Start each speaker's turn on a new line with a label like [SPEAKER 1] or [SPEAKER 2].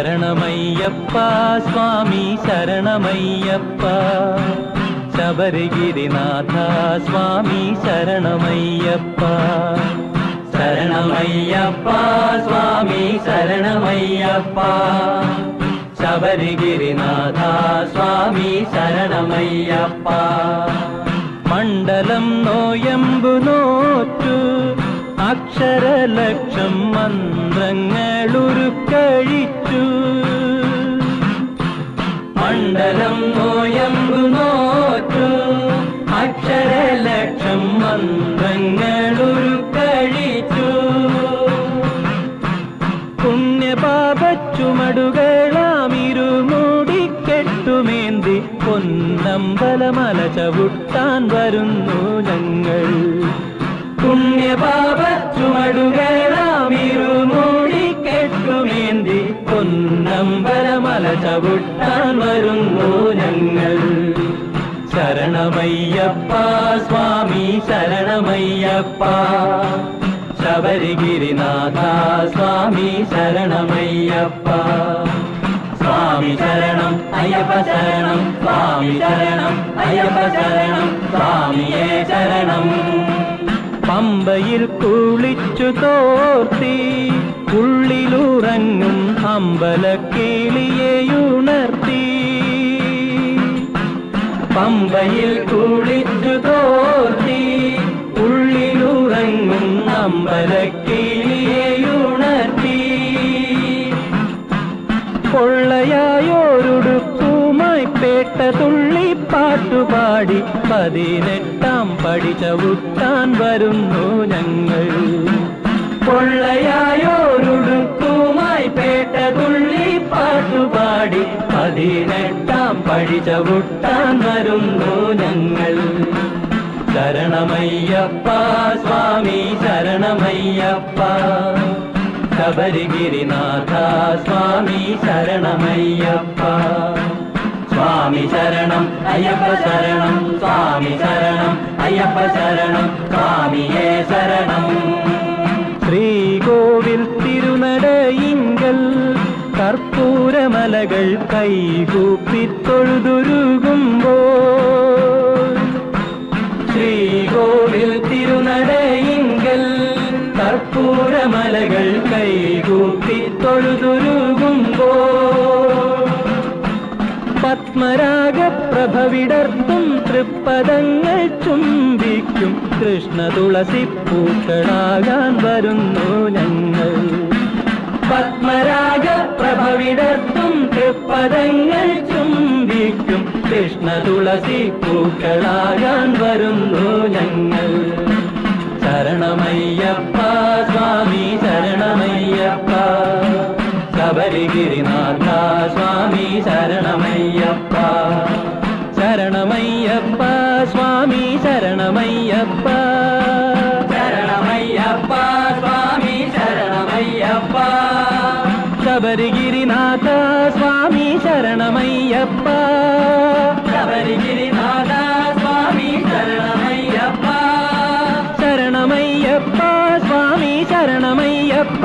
[SPEAKER 1] ശരണമയ്യപ്പ സ്വാമി ശരണമയ്യപ്പ. ശബരിഗിരിനാഥ സ്വാമി ശരണമയ്യപ്പ. ശരണമയ്യപ്പ സ്വാമി ശരണമയ്യപ്പ. ശബരിഗിരിനാഥ സ്വാമി ശരണമയ്യപ്പ. മണ്ഡലം നോയമ്പു നോറ്റു അക്ഷരലക്ഷം മന്ത്രങ്ങളുരുക്കഴിച്ചു അക്ഷരലക്ഷം മന്ത്രങ്ങളുരുക്കഴിച്ചു പുണ്യപാപച്ചുമടുകളാമിരുമൂടിക്കെട്ടുമേന്തി പൊന്നമ്പലമല ചവിട്ടാൻ വരുന്നു ഞങ്ങൾ. പുണ്യപാപച്ചുമടുകളാമിരുമൂടിക്കെട്ടുമേന്തി പൊന്നമ്പലമല ചവിട്ടാൻ വരുന്നു ശരണമയ്യപ്പ സ്വാമി ശരണമയ്യപ്പ. ശബരിഗിരിനാഥ സ്വാമി ശരണമയ്യപ്പ. സ്വാമി ശരണം അയ്യപ്പ ശരണം സ്വാമി ശരണം അയ്യപ്പ ശരണം സ്വാമിയേ ശരണം. പമ്പയിൽ കുളിച്ചു തോർത്തി ഉള്ളിലുറങ്ങും അമ്പലക്കിളിയെയുണർത്തി പമ്പയിൽ കുളിച്ചു തോർത്തി ഉള്ളിലുറങ്ങും അമ്പലക്കിളിയെയുണർത്തി. കൊള്ളയായോരുടുപ്പുമായി പേട്ട തുള്ളി പാട്ടുപാടി പതിനെട്ടാം പടി ചവിട്ടാൻ വരുന്നു ഞങ്ങൾ. കൊള്ളയായോരുടുപ്പുമായി പതിനെട്ടാം പഴി ചവിട്ടാൻ വരുന്നു ഞങ്ങൾ. ശരണമയ്യപ്പ സ്വാമി ശരണമയ്യപ്പ. ശബരിഗിരിനാഥ സ്വാമി ശരണമയ്യപ്പ. സ്വാമി ശരണം അയ്യപ്പ ശരണം സ്വാമി ശരണം അയ്യപ്പ ശരണം സ്വാമിയേ ശരണം. ശ്രീകോവിൽ തിരുനടയിങ്കൽ കർപ്പൂരമലകൾ കൈകൂപ്പി തൊഴുതുരുകുമ്പോൾ ശ്രീകോവിൽ തിരുനടയിങ്കൽ കർപ്പൂരമലകൾ കൈകൂപ്പി തൊഴുതുരുകുമ്പോ പത്മരാഗ പ്രഭവിടർത്തും തൃപ്പദങ്ങൾ ചുംബിക്കും. കൃഷ്ണ തുളസി പൂക്കളാകാൻ വരുന്നു ഞങ്ങൾ. പത്മരാഗ പ്രഭവിടത്തും തൃപ്പദങ്ങൾ ചുംബിക്കും. കൃഷ്ണ തുളസി പൂക്കളാകാൻ വരുന്നു ഞങ്ങൾ. ശരണമയ്യപ്പ സ്വാമി ശരണമയ്യപ്പ. ശബരിഗിരിനാഥ സ്വാമി ശരണമയ്യപ്പ. ശബരിഗിരിനാഥ സ്വാമി ശരണമയ്യപ്പ ശബരിഗിരിനാഥ സ്വാമി ശരണമയ്യപ്പ ശരണമയ്യപ്പ സ്വാമി ശരണമയ്യപ്പ ശരണമയ്യപ്പ